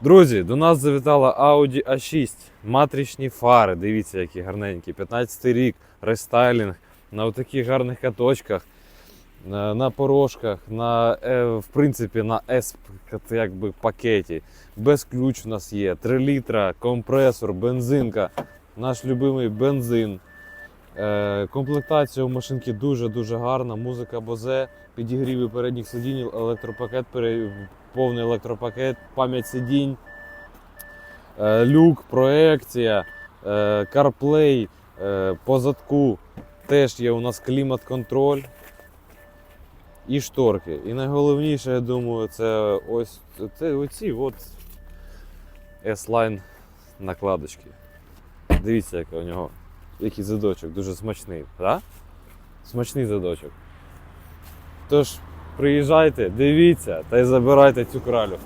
Друзі, до нас завітала Audi A6, матричні фари. Дивіться, які гарненькі. 15 рік, рестайлінг на таких гарних каточках, на, на порожках, на, е, в принципі, на S якби, пакеті. Без ключ у нас є. 3 літра, компресор, бензинка, наш любимий бензин. Е, комплектація у машинки дуже-дуже гарна. Музика Bose, підігріви передніх сидінь, електропакет, повний електропакет, пам'ять сидінь, е, люк, проекція, е, CarPlay, е, по задку теж є у нас клімат-контроль і шторки. І найголовніше, я думаю, це ось це оці от S-Line накладочки. Дивіться, яка у нього, який задочок, дуже смачний, так? Смачний задочок. Тож, приїжджайте, дивіться та й забирайте цю кралю.